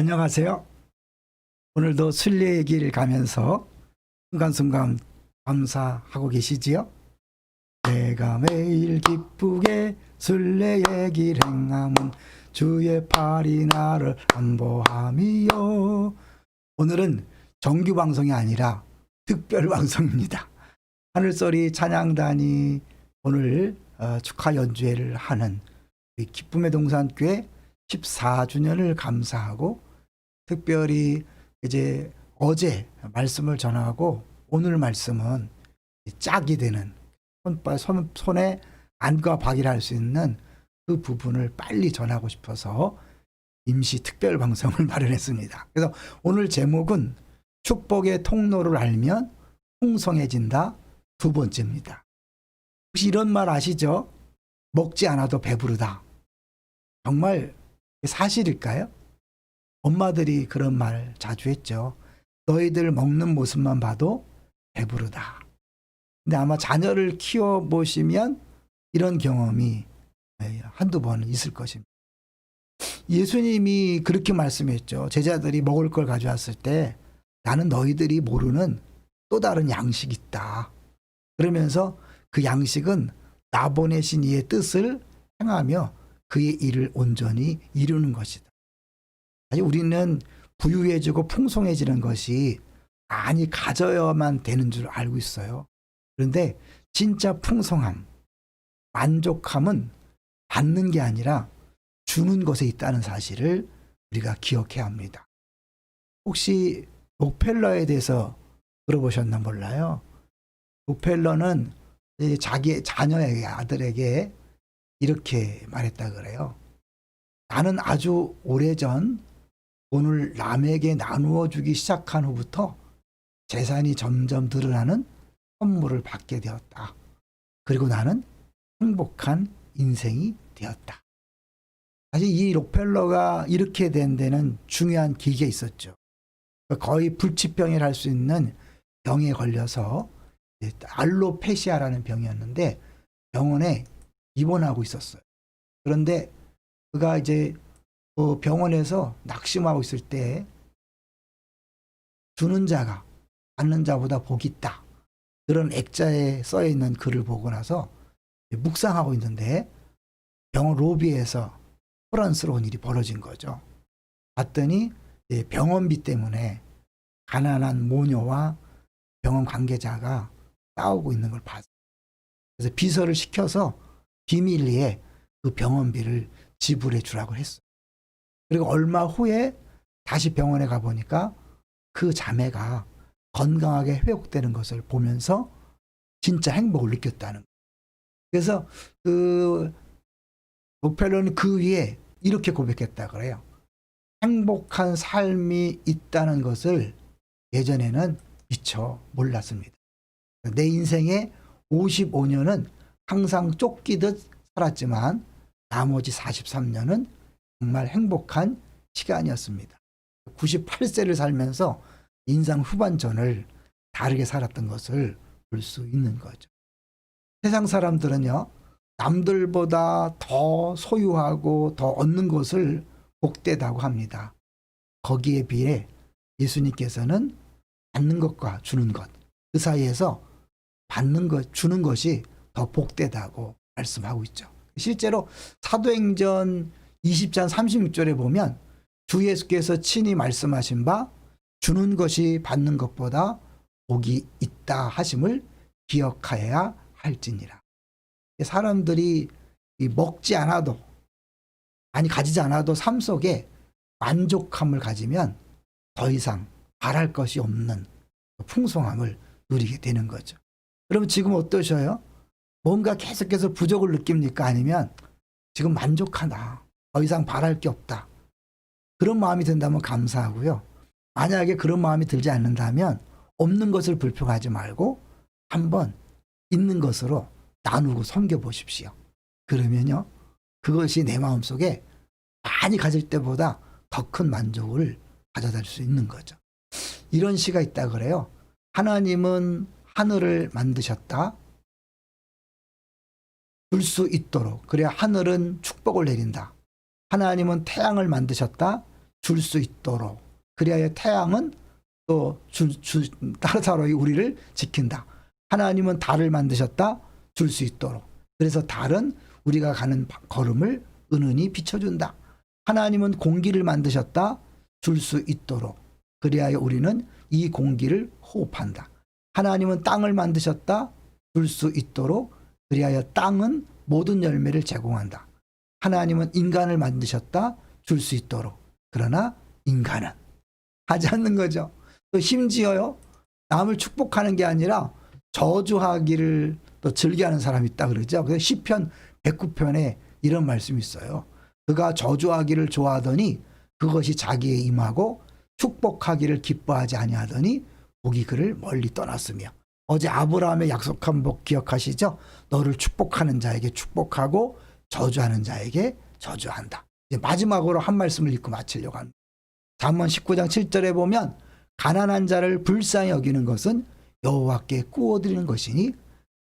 안녕하세요. 오늘도 순례 얘기를 가면서 순간순간 감사하고 계시지요? 내가 매일 기쁘게 순례 얘기를 행함은 주의 팔이 나를 안보함이요. 오늘은 정규 방송이 아니라 특별 방송입니다. 하늘소리 찬양단이 오늘 어, 축하 연주회를 하는 기쁨의 동산교회 14주년을 감사하고 특별히 이제 어제 말씀을 전하고 오늘 말씀은 짝이 되는 손, 손, 손에 안과 박이라 할 수 있는 그 부분을 빨리 전하고 싶어서 임시 특별 방송을 마련했습니다. 그래서 오늘 제목은 축복의 통로를 알면 풍성해진다 두 번째입니다. 혹시 이런 말 아시죠? 먹지 않아도 배부르다. 정말 사실일까요? 엄마들이 그런 말 자주 했죠. 너희들 먹는 모습만 봐도 배부르다. 근데 아마 자녀를 키워 보시면 이런 경험이 예, 한두 번은 있을 것입니다. 예수님이 그렇게 말씀했죠. 제자들이 먹을 걸 가져왔을 때 나는 너희들이 모르는 또 다른 양식이 있다. 그러면서 그 양식은 나 보내신 이의 뜻을 행하며 그의 일을 온전히 이루는 것이다. 아니 우리는 부유해지고 풍성해지는 것이 많이 가져야만 되는 줄 알고 있어요. 그런데 진짜 풍성함, 만족함은 받는 게 아니라 주는 것에 있다는 사실을 우리가 기억해야 합니다. 혹시 록펠러에 대해서 들어보셨나 몰라요. 록펠러는 자기 자녀에게 아들에게 이렇게 말했다 그래요. 나는 아주 오래전 돈을 남에게 나누어 주기 시작한 후부터 재산이 점점 늘어나는 선물을 받게 되었다. 그리고 나는 행복한 인생이 되었다. 사실 이 록펠러가 이렇게 된 데는 중요한 기계가 있었죠. 거의 불치병이라 할 수 있는 병에 걸려서 알로페시아라는 병이었는데 병원에 입원하고 있었어요. 그런데 그가 이제 그 병원에서 낙심하고 있을 때 주는 자가 받는 자보다 복이 있다. 그런 액자에 써 있는 글을 보고 나서 묵상하고 있는데 병원 로비에서 소란스러운 일이 벌어진 거죠. 봤더니 병원비 때문에 가난한 모녀와 병원 관계자가 싸우고 있는 걸 봤어요. 그래서 비서를 시켜서 비밀리에 그 병원비를 지불해 주라고 했어요. 그리고 얼마 후에 다시 병원에 가보니까 그 자매가 건강하게 회복되는 것을 보면서 진짜 행복을 느꼈다는 거예요. 그래서 그 목펠로는 그 위에 이렇게 고백했다 그래요. 행복한 삶이 있다는 것을 예전에는 미처 몰랐습니다. 내 인생의 55년은 항상 쫓기듯 살았지만 나머지 43년은 정말 행복한 시간이었습니다. 98세를 살면서 인상 후반전을 다르게 살았던 것을 볼 수 있는 거죠. 세상 사람들은요, 남들보다 더 소유하고 더 얻는 것을 복되다고 합니다. 거기에 비해 예수님께서는 받는 것과 주는 것, 그 사이에서 받는 것, 주는 것이 더 복되다고 말씀하고 있죠. 실제로 사도행전 20장 36절에 보면 주 예수께서 친히 말씀하신 바 주는 것이 받는 것보다 복이 있다 하심을 기억하여야 할지니라. 사람들이 먹지 않아도 아니 가지지 않아도 삶 속에 만족함을 가지면 더 이상 바랄 것이 없는 풍성함을 누리게 되는 거죠. 그럼 지금 어떠셔요? 뭔가 계속해서 부족을 느낍니까? 아니면 지금 만족하다. 더 이상 바랄 게 없다. 그런 마음이 든다면 감사하고요. 만약에 그런 마음이 들지 않는다면 없는 것을 불평하지 말고 한번 있는 것으로 나누고 섬겨 보십시오. 그러면요. 그것이 내 마음 속에 많이 가질 때보다 더 큰 만족을 가져다 줄 수 있는 거죠. 이런 시가 있다 그래요. 하나님은 하늘을 만드셨다. 줄 수 있도록. 그래야 하늘은 축복을 내린다. 하나님은 태양을 만드셨다. 줄 수 있도록 그리하여 태양은 또 주, 주, 따로따로 우리를 지킨다. 하나님은 달을 만드셨다. 줄 수 있도록. 그래서 달은 우리가 가는 바- 걸음을 은은히 비춰준다. 하나님은 공기를 만드셨다. 줄 수 있도록. 그리하여 우리는 이 공기를 호흡한다. 하나님은 땅을 만드셨다. 줄 수 있도록. 그리하여 땅은 모든 열매를 제공한다. 하나님은 인간을 만드셨다. 줄 수 있도록. 그러나 인간은 하지 않는 거죠. 또 심지어요. 남을 축복하는 게 아니라 저주하기를 또 즐겨하는 사람이 있다 그러죠. 그래서 시편 109편에 이런 말씀이 있어요. 그가 저주하기를 좋아하더니 그것이 자기에 임하고 축복하기를 기뻐하지 아니하더니 복이 그를 멀리 떠났으며 어제 아브라함의 약속한 복 기억하시죠? 너를 축복하는 자에게 축복하고 저주하는 자에게 저주한다. 이제 마지막으로 한 말씀을 읽고 마치려고 합니다. 잠언 19장 7절에 보면 가난한 자를 불쌍히 여기는 것은 여호와께 꾸어드리는 것이니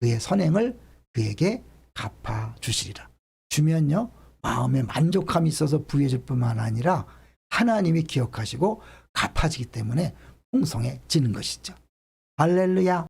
그의 선행을 그에게 갚아 주시리라. 주면요 마음에 만족함이 있어서 부해 줄 뿐만 아니라 하나님이 기억하시고 갚아지기 때문에 풍성해지는 것이죠. 할렐루야.